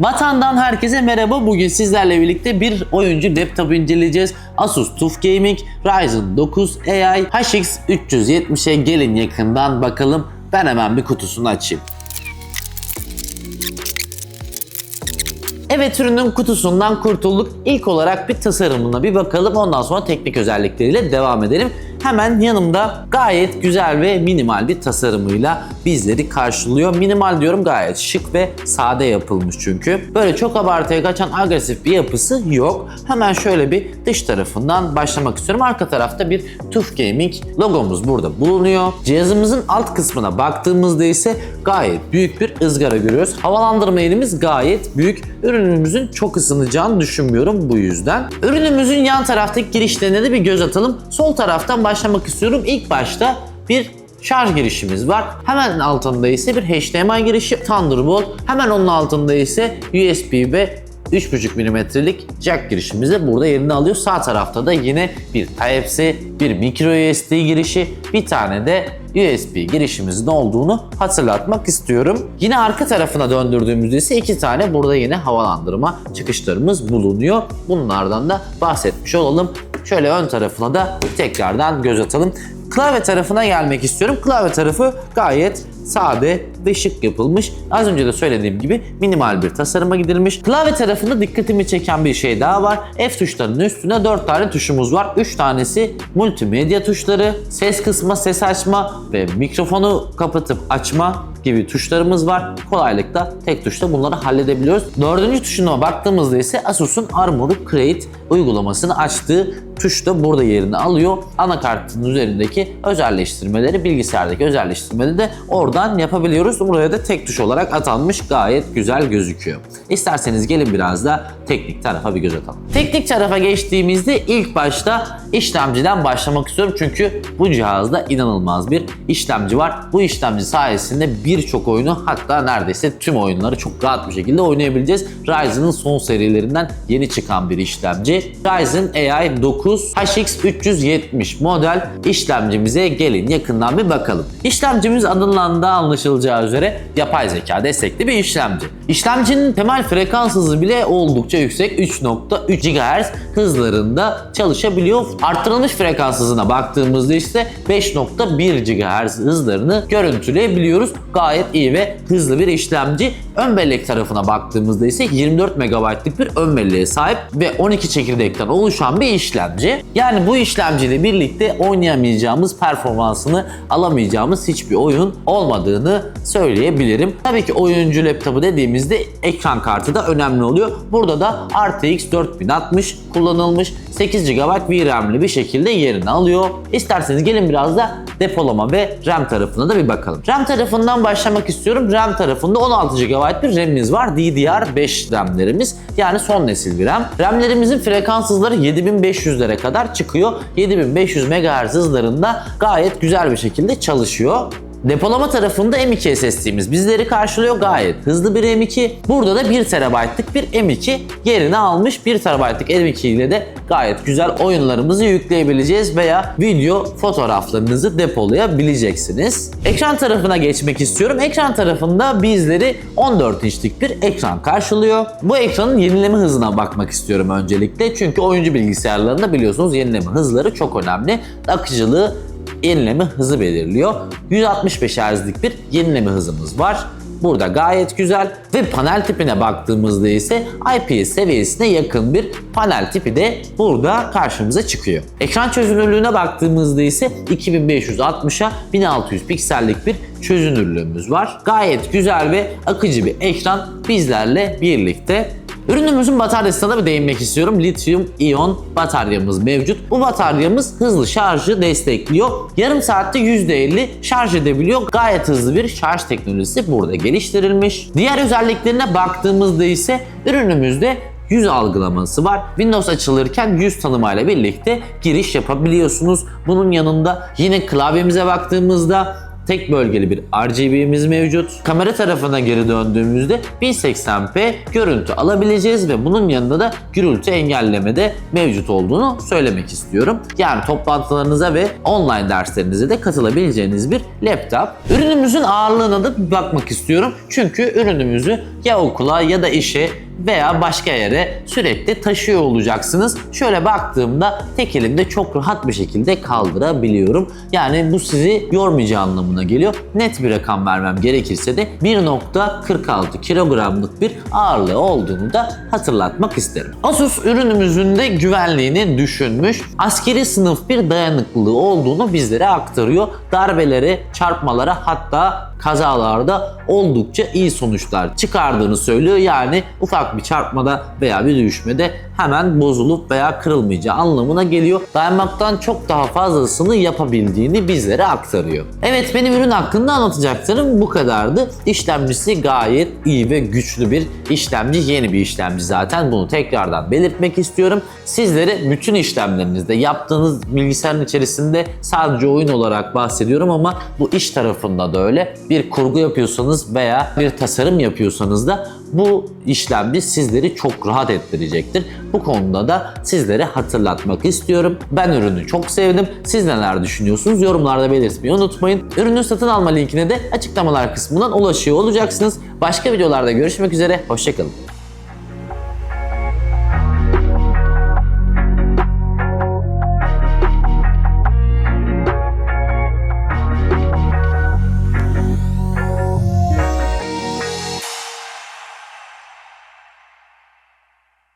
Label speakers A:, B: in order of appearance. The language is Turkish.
A: Vatandan herkese merhaba. Bugün sizlerle birlikte bir oyuncu laptopu inceleyeceğiz. Asus TUF Gaming Ryzen 9 AI HX 370'e gelin yakından bakalım. Ben hemen bir kutusunu açayım. Evet ürünün kutusundan kurtulduk. İlk olarak bir tasarımına bir bakalım. Ondan sonra teknik özellikleriyle devam edelim. Hemen yanımda gayet güzel ve minimal bir tasarımıyla bizleri karşılıyor. Minimal diyorum gayet şık ve sade yapılmış çünkü. Böyle çok abartıya kaçan agresif bir yapısı yok. Hemen şöyle bir dış tarafından başlamak istiyorum. Arka tarafta bir TUF Gaming logomuz burada bulunuyor. Cihazımızın alt kısmına baktığımızda ise gayet büyük bir ızgara görüyoruz. Havalandırma elimiz gayet büyük. Ürünümüzün çok ısınacağını düşünmüyorum bu yüzden. Ürünümüzün yan taraftaki girişlerine de bir göz atalım. Sol taraftan başlamak istiyorum. İlk başta bir şarj girişimiz var. Hemen altında ise bir HDMI girişi Thunderbolt. Hemen onun altında ise USB ve 3.5 mm'lik jack girişimiz de burada yerini alıyor. Sağ tarafta da yine bir Type-C, bir micro USB girişi, bir tane de USB girişimizin olduğunu hatırlatmak istiyorum. Yine arka tarafına döndürdüğümüzde ise iki tane burada yine havalandırma çıkışlarımız bulunuyor. Bunlardan da bahsetmiş olalım. Şöyle ön tarafına da tekrardan göz atalım. Klavye tarafına gelmek istiyorum. Klavye tarafı gayet sade ve şık yapılmış. Az önce de söylediğim gibi minimal bir tasarıma gidilmiş. Klavye tarafında dikkatimi çeken bir şey daha var. F tuşlarının üstüne 4 tane tuşumuz var. 3 tanesi multimedya tuşları, ses kısma, ses açma ve mikrofonu kapatıp açma gibi tuşlarımız var. Kolaylıkla tek tuşla bunları halledebiliyoruz. Dördüncü tuşuna baktığımızda ise Asus'un Armor Create uygulamasını açtığı tuş da burada yerini alıyor. Anakartın üzerindeki özelleştirmeleri, bilgisayardaki özelleştirmeleri de oradan yapabiliyoruz. Buraya da tek tuş olarak atanmış gayet güzel gözüküyor. İsterseniz gelin biraz da teknik tarafa bir göz atalım. Teknik tarafa geçtiğimizde ilk başta işlemciden başlamak istiyorum. Çünkü bu cihazda inanılmaz bir işlemci var. Bu işlemci sayesinde birçok oyunu hatta neredeyse tüm oyunları çok rahat bir şekilde oynayabileceğiz. Ryzen'ın son serilerinden yeni çıkan bir işlemci. Ryzen AI 9 HX 370 model işlemcimize gelin yakından bir bakalım. İşlemcimiz adından da anlaşılacağı üzere yapay zeka destekli bir işlemci. İşlemcinin temel frekans hızı bile oldukça yüksek 3.3 GHz hızlarında çalışabiliyor. Arttırılmış frekans hızına baktığımızda ise 5.1 GHz hızlarını görüntüleyebiliyoruz. Gayet iyi ve hızlı bir işlemci. Ön bellek tarafına baktığımızda ise 24 MB'lık bir ön belleğe sahip ve 12 çekirdekten oluşan bir işlemci. Yani bu işlemciyle birlikte oynayamayacağımız performansını alamayacağımız hiçbir oyun olmadığını söyleyebilirim. Tabii ki oyuncu laptopu dediğimizde ekran kartı da önemli oluyor. Burada da RTX 4060 kullanılmış 8 GB VRAM'li bir şekilde yerini alıyor. İsterseniz gelin biraz da depolama ve RAM tarafına da bir bakalım. RAM tarafından başlamak istiyorum. RAM tarafında 16 GB bir RAM'imiz var. DDR5 RAM'lerimiz yani son nesil bir RAM. RAM'lerimizin frekans hızları 7500'lere kadar çıkıyor. 7500 MHz hızlarında gayet güzel bir şekilde çalışıyor. Depolama tarafında M2 SSD'miz bizleri karşılıyor gayet hızlı bir M2. Burada da 1 TB'lık bir M2 yerini almış. 1 TB'lık M2 ile de gayet güzel oyunlarımızı yükleyebileceğiz veya video fotoğraflarınızı depolayabileceksiniz. Ekran tarafına geçmek istiyorum. Ekran tarafında bizleri 14 inçlik bir ekran karşılıyor. Bu ekranın yenileme hızına bakmak istiyorum öncelikle. Çünkü oyuncu bilgisayarlarında biliyorsunuz yenileme hızları çok önemli. Akıcılığı yenileme hızı belirliyor. 165 Hz'lik bir yenileme hızımız var. Burada gayet güzel ve panel tipine baktığımızda ise IPS seviyesine yakın bir panel tipi de burada karşımıza çıkıyor. Ekran çözünürlüğüne baktığımızda ise 2560'a 1600 piksellik bir çözünürlüğümüz var. Gayet güzel ve akıcı bir ekran bizlerle birlikte. Ürünümüzün bataryasına da bir değinmek istiyorum. Lityum iyon bataryamız mevcut. Bu bataryamız hızlı şarjı destekliyor. Yarım saatte %50 şarj edebiliyor. Gayet hızlı bir şarj teknolojisi burada geliştirilmiş. Diğer özelliklerine baktığımızda ise ürünümüzde yüz algılaması var. Windows açılırken yüz tanımayla birlikte giriş yapabiliyorsunuz. Bunun yanında yine klavyemize baktığımızda tek bölgeli bir RGB'miz mevcut. Kamera tarafına geri döndüğümüzde 1080p görüntü alabileceğiz ve bunun yanında da gürültü engelleme de mevcut olduğunu söylemek istiyorum. Yani toplantılarınıza ve online derslerinize de katılabileceğiniz bir laptop. Ürünümüzün ağırlığına da bir bakmak istiyorum. Çünkü ürünümüzü ya okula ya da işe veya başka yere sürekli taşıyor olacaksınız. Şöyle baktığımda tek elimde çok rahat bir şekilde kaldırabiliyorum. Yani bu sizi yormayacağı anlamına geliyor. Net bir rakam vermem gerekirse de 1.46 kilogramlık bir ağırlığı olduğunu da hatırlatmak isterim. Asus ürünümüzün de güvenliğini düşünmüş. Askeri sınıf bir dayanıklılığı olduğunu bizlere aktarıyor. Darbelere, çarpmalara hatta kazalarda oldukça iyi sonuçlar çıkardığını söylüyor. Yani ufak bir çarpmada veya bir düşmede hemen bozulup veya kırılmayacağı anlamına geliyor. Dayanmaktan çok daha fazlasını yapabildiğini bizlere aktarıyor. Evet benim ürün hakkında anlatacaklarım bu kadardı. İşlemcisi gayet iyi ve güçlü bir işlemci. Yeni bir işlemci zaten. Bunu tekrardan belirtmek istiyorum. Sizlere bütün işlemlerinizde yaptığınız bilgisayarın içerisinde sadece oyun olarak bahsediyorum ama bu iş tarafında da öyle. Bir kurgu yapıyorsanız veya bir tasarım yapıyorsanız da bu işlemci sizleri çok rahat ettirecektir. Bu konuda da sizlere hatırlatmak istiyorum. Ben ürünü çok sevdim. Siz neler düşünüyorsunuz? Yorumlarda belirtmeyi unutmayın. Ürünü satın alma linkine de açıklamalar kısmından ulaşıyor olacaksınız. Başka videolarda görüşmek üzere. Hoşçakalın.